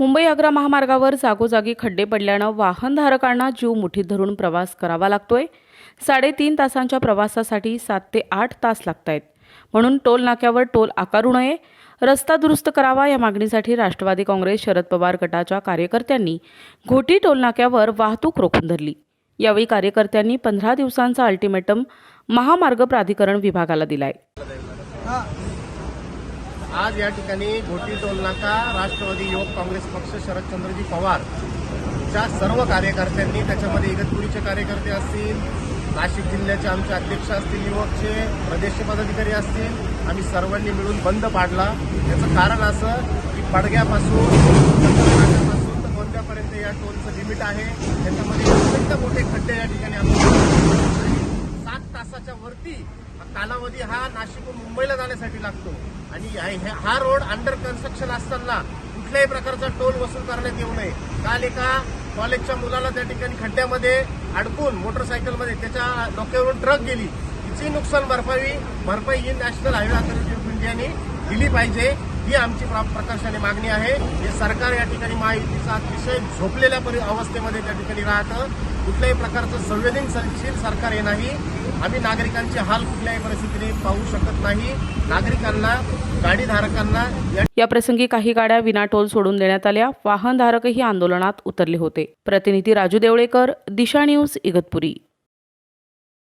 मुंबई आग्रा महामार्गावर जागोजागी खड्डे पडल्यानं वाहनधारकांना जीव मुठीत धरून प्रवास करावा लागतोय. साडेतीन तासांच्या प्रवासासाठी सात ते आठ तास लागत आहेत म्हणून टोल नाक्यावर टोल आकारू नये. रस्ता दुरुस्त करावा या मागणीसाठी राष्ट्रवादी काँग्रेस शरद पवार गटाच्या कार्यकर्त्यांनी घोटी टोल नाक्यावर वाहतूक रोखून धरली. यावेळी कार्यकर्त्यांनी पंधरा दिवसांचा अल्टिमेटम महामार्ग प्राधिकरण विभागाला दिलाय. आज या ठिकाणी घोटी टोलनाका राष्ट्रवादी युवक काँग्रेस पक्ष शरदचंद्रजी पवार च्या सर्व कार्यकर्त्यांनी त्याच्यामध्ये इगतपुरीचे कार्यकर्ते असतील नाशिक जिल्ह्याचे आमचे अध्यक्ष असतील युवकचे प्रदेश पदाधिकारी असतील आम्ही सर्वांनी मिळून बंद पाडला. याचं कारण असं की पडग्यापासून तर कोणत्यापर्यंत या टोलचं लिमिट आहे. त्याच्यामध्ये अत्यंत मोठे खड्डे या ठिकाणी आम्ही सात तासाच्या वरती कालावधी हा नाशिकहून मुंबईला जाण्यासाठी लागतो. आणि हा रोड अंडर कन्स्ट्रक्शन असताना कुठल्याही प्रकारचा टोल वसूल करण्यात येऊ नये. काल एका कॉलेजच्या मुलाला त्या ठिकाणी खड्ड्यामध्ये अडकून मोटरसायकलमध्ये त्याच्या डोक्यावरून ट्रक गेली. तिची नुकसान भरपाई भरपाई ही नॅशनल हायवे अथॉरिटी ऑफ इंडियाने दिली पाहिजे. ही आमची प्रकर्षाने मागणी आहे. हे सरकार या ठिकाणी महायुतीचा अतिशय झोपलेल्या परि अवस्थेमध्ये त्या ठिकाणी राहतं. कुठल्याही प्रकारचं संवेदनशील सरकार हे नाही. आम्ही नागरिकांचे हाल कुठल्याही परिस्थितीने पाहू शकत नाही. नागरिकांना गाडीधारकांना या प्रसंगी काही गाड्या विना टोल सोडून देण्यात आल्या. वाहनधारकही आंदोलनात उतरले होते. प्रतिनिधी राजू देवळेकर दिशा न्यूज इगतपुरी.